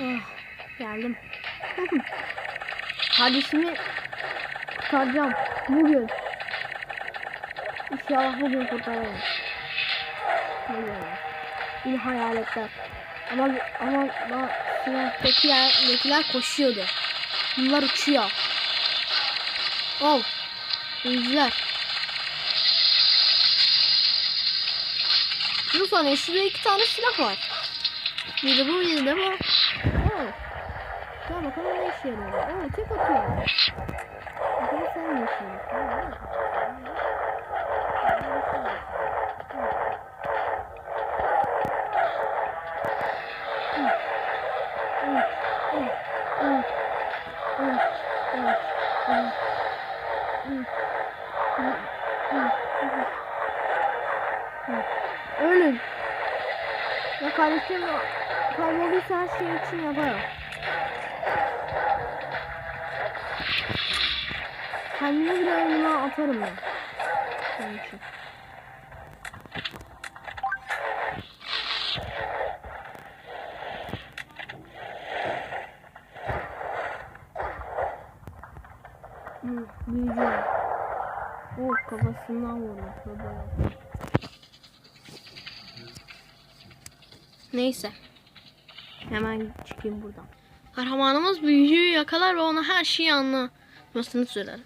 Ah, geldim. Kardeşimi kurtaracağım. Bugün. İnşallah bugün kurtarırım. Yine hayaletler. Ama ama ama silahtaki yerdekiler koşuyordu. Bunlar uçuyor. Oh. İyiler. Bu saniye şurada iki tane silah var. Biri bu de bu. Oh. Ya bakalım ne işe yarıyor. Oo tek atıyor. Bakalım sen ne işe yarıyor. Ölün. Ya kardeşim kaybolduysa her şey için yaparım. Kendimi bile önüme atarım ben. Onun için. Büyücü. Oh kafasından vurdu. Tövbe. Neyse. Hemen çıkayım buradan. Kahramanımız büyücüyü yakalar ve ona her şeyi anlatmasını söyler.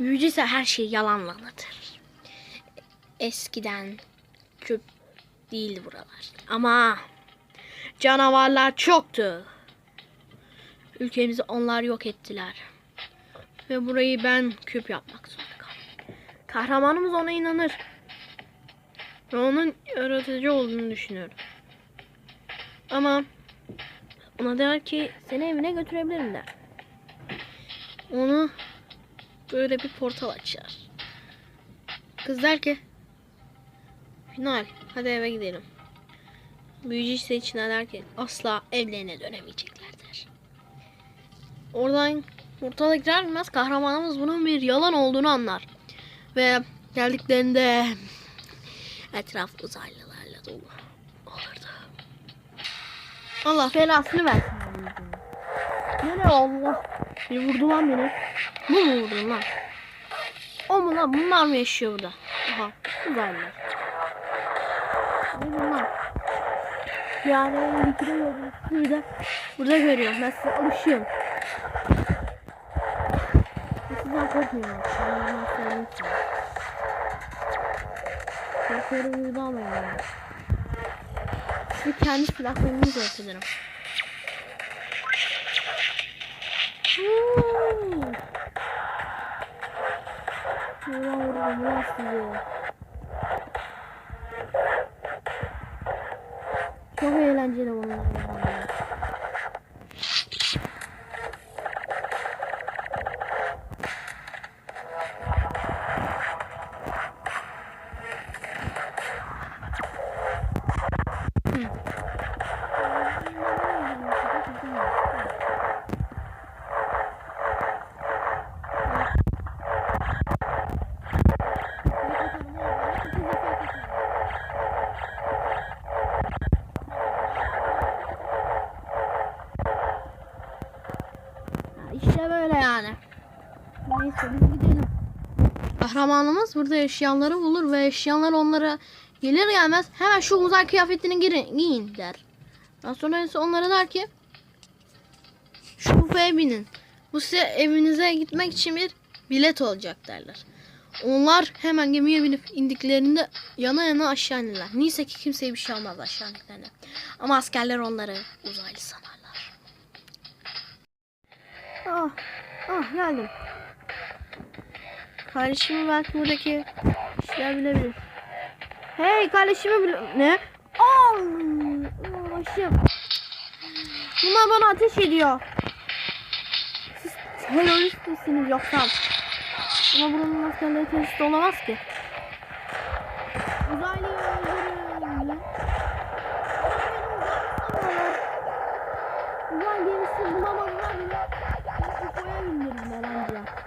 Büyücü ise her şeyi yalanla anlatır. Eskiden çöp değildi buralar. Ama canavarlar çoktu. Ülkemizi onlar yok ettiler. Ve burayı ben küp yapmak zorunda kaldım. Kahramanımız ona inanır. Ve onun yaratıcı olduğunu düşünüyorum. Ama ona der ki seni evine götürebilirim der. Onu böyle bir portal açar. Kız der ki final hadi eve gidelim. Büyücü ise içine der ki asla evlerine dönemeyecekler der. Oradan portala girer girmez kahramanımız bunun bir yalan olduğunu anlar. Ve geldiklerinde etraf uzaylılarla Allah belasını versin. Bu ne Allah? Bir vurdu lan beni. Bu mu vurdu lan? O mu lan? Bunlar mı yaşıyor burada? Aha. Uzaylılar. Ne bunlar? Yani bitiriyorum. Burada, burada görüyorum. Ben size alışıyorum. Ben Sizden korkmuyorum. Ben bunu söyleyeyim size. Korkuyorum burada Size kendi silahlarımı gösteririm. Vuuu. Vura vura vura sizi. Çok eğlenceli bunlar. İşte böyle yani. Neyse biz gidelim. Kahramanımız burada yaşayanları bulur ve yaşayanlar onlara gelir gelmez hemen şu uzay kıyafetini girin, giyin der. Daha sonra ise onlara der ki şu bufeye binin. Bu size evinize gitmek için bir bilet olacak derler. Onlar hemen gemiye binip indiklerinde yana yana aşağı inirler. Neyse ki kimseye bir şey olmaz aşağı indiklerinde. Ama askerler onları uzaylı sanarlar. Ah, ah geldim. Kardeşimi belki buradaki işler bilebilir. Hey kardeşimi bile... Ne? Aa, başım. Bunlar bana ateş ediyor. Siz terörist misiniz yoksa? Ama buranın askerleri terörist olamaz ki. Uzaylıyı öldürün. Uzay gemisi bulamazlar bile. UFO'ya bindirirler anca.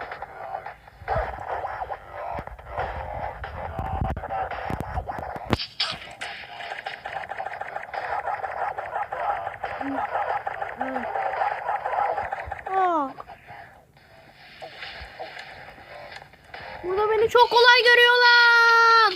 Beni çok kolay görüyorlar.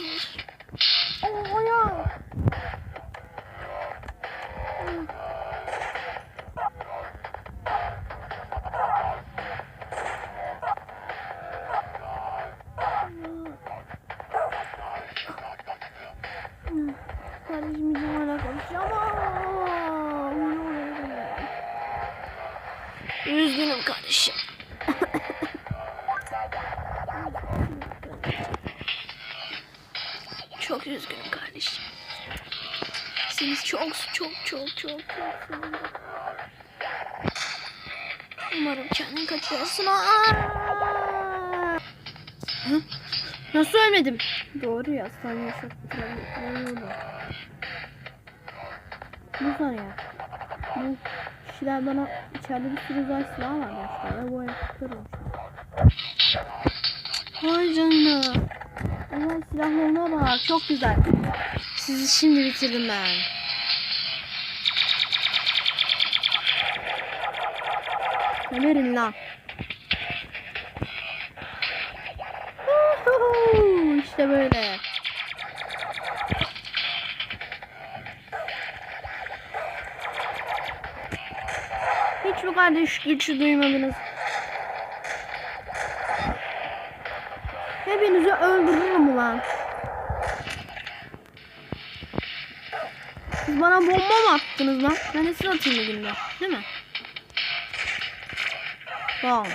Kardeşim bizim hala konuşamam. Üzgünüm kardeşim. Çok üzgünüm kardeşim. Seni çok çok çok çok çok. Umarım kendin kaçıyorsun. Aa! Hı? Nasıl ölmedim? Doğru ya sen yaşat Bu var ya. Bu kişiler bana içeride bir sürü uzay silah var ve bu olmuş. Vay canına. Uzay silahlarına bak çok güzel. Sizi şimdi bitirdim ben. Verin lan? İşte böyle. Hiç bu kardeş güçlü duymadınız. Hepinizi öldürürüm ulan. Siz bana bomba mı attınız lan? Ben de size atayım bir günde. Değil mi? Tamam.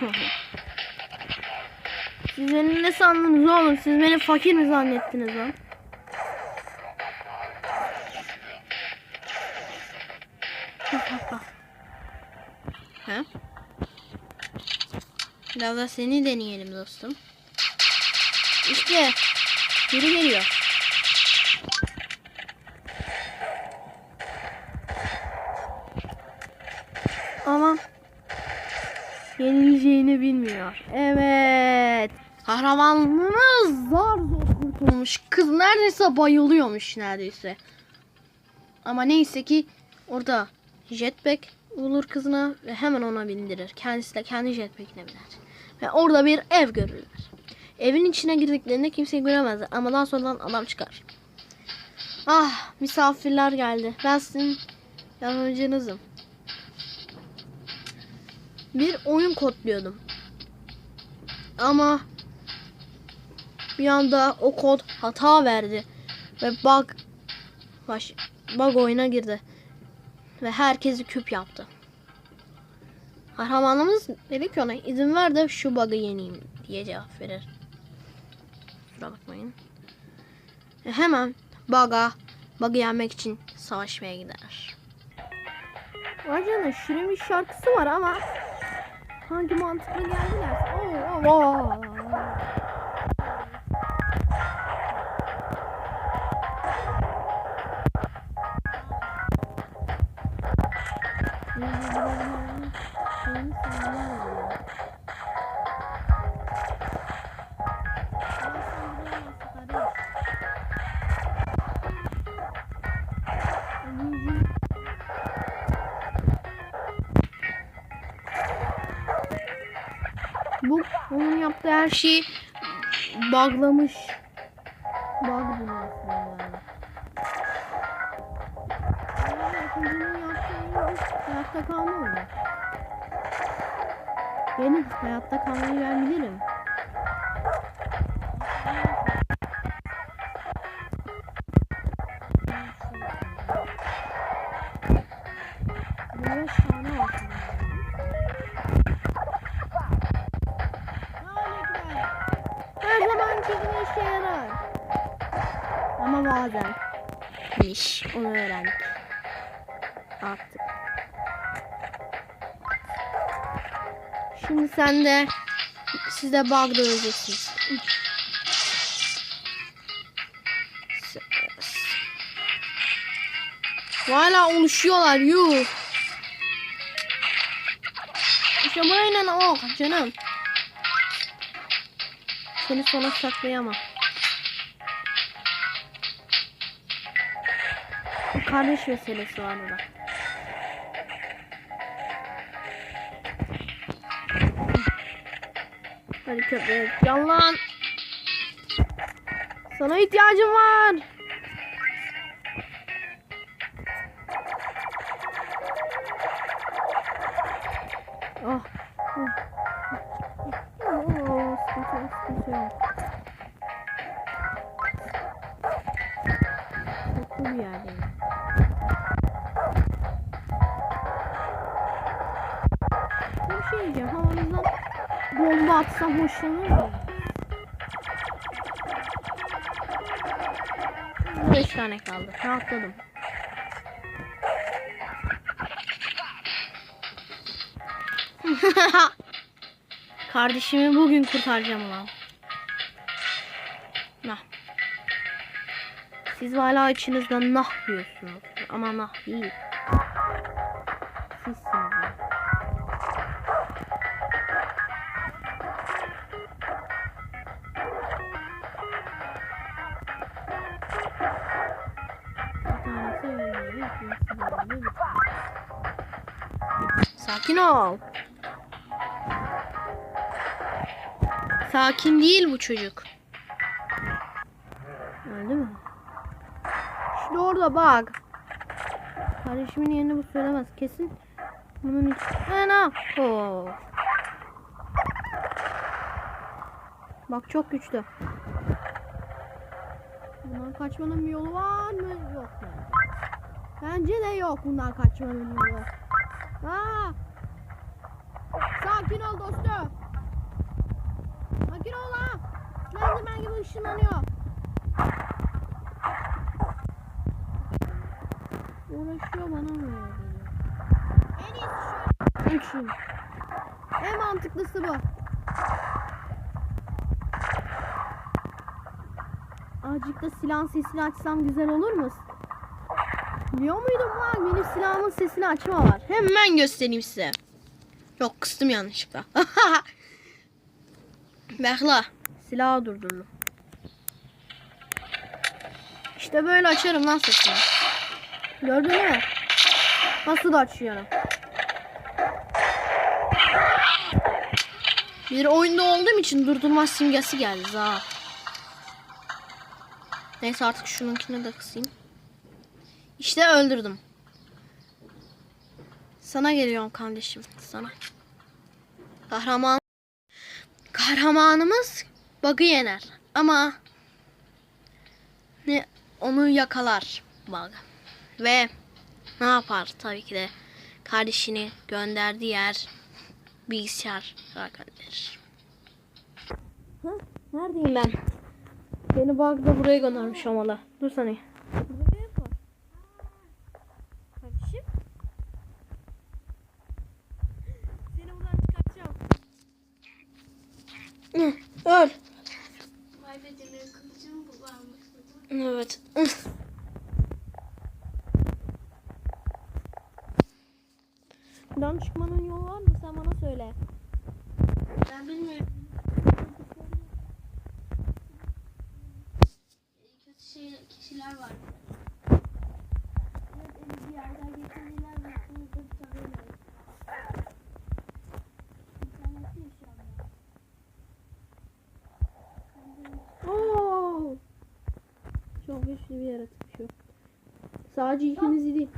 Siz beni ne sandınız oğlum? Siz beni fakir mi zannettiniz lan? Biraz da seni deneyelim dostum. İşte biri geliyor. Ama yenileceğini bilmiyor. Evet. Kahramanımız zar zor kurtulmuş. Kız neredeyse bayılıyormuş neredeyse. Ama neyse ki orada jetpack bulur kızına ve hemen ona bindirir. Kendisi de kendi jetpack'ine biner. Ve orada bir ev görürler. Evin içine girdiklerinde kimseyi göremezler ama daha sonradan adam çıkar. Ah misafirler geldi. Ben sizin yardımcınızım. Bir oyun kodluyordum. Ama bir anda o kod hata verdi ve bug baş, bug oyuna girdi ve herkesi küp yaptı. Kahramanımız dedi ki ona izin ver de şu bug'ı yeneyim diye cevap verir. Kusura bakmayın. Ve hemen bug'a bug'ı yenmek için savaşmaya gider. Acaba şirin bir şarkısı var ama hangi mantıklı geldiler? Oo, oo, oo. Bu onun yaptığı her şeyi bağlamış. Yaptığı hayatta kalma? Benim hayatta kalmayı ben bilirim. Ama bazen. İş. Onu öğrendik. Artık. Şimdi sen de siz de bug öleceksiniz. Hala oluşuyorlar yuh. Burayla oh canım. Seni sona saklayamam. Kardeş meselesi var burada. Hadi köpek yalan. Sana ihtiyacım var. Ah. Oo, sıkıntı sıkıntı. Mutlu bir yerdeyim. Bomba atsam hoşlanır mı? 5 tane kaldı. Rahatladım. Kardeşimi bugün kurtaracağım lan. Nah. Siz hala içinizde nah diyorsunuz. Ama nah değil. Sakin ol. Sakin değil bu çocuk. Öldü mü? Şimdi orada bak. Kardeşimin yerini bu söylemez. Kesin bunun için. Ana. Oo. Bak çok güçlü. Bundan kaçmanın bir yolu var mı? Yok bence. Bence de yok bundan kaçmanın bir yolu. Aa! Sakin ol dostum. Sakin ol lan. Slenderman gibi ışınlanıyor. Uğraşıyor bana mı geliyor? En iyisi şu. Üçün. En mantıklısı bu. Azıcık da silahın sesini açsam güzel olur mu? Biliyor muydun bak benim silahımın sesini açma var. Hemen göstereyim size. Yok kıstım yanlışlıkla. Bekle. Silahı durdurdum. İşte böyle açarım lan sesini. Gördün mü? Nasıl da açıyorum. Bir oyunda olduğum için durdurma simgesi geldi ha. Neyse artık şununkini de kısayım. İşte öldürdüm. Sana geliyorum kardeşim. Sana. Kahraman. Kahramanımız bug'ı yener. Ama ne onu yakalar bug. Ve ne yapar tabii ki de kardeşini gönderdiği yer bilgisayar gönderir. Neredeyim ben? Beni bug da buraya göndermiş olmalı. Dur saniye. Burada bir ev var. Kardeşim. Seni buradan çıkartacağım. Hı, Öl. Vay be demir kılıcım bu varmış. Evet. Buradan çıkmanın yolu var mı? Sen bana söyle. Ben bilmiyorum. Kötü şey, kişiler var. Evet, eli bir yerden getirdiler ve üstümüzde bir tabela yok. İnternette yaşıyorum ya. Oo! Bir yaratık şu. Sadece ikimizi değil.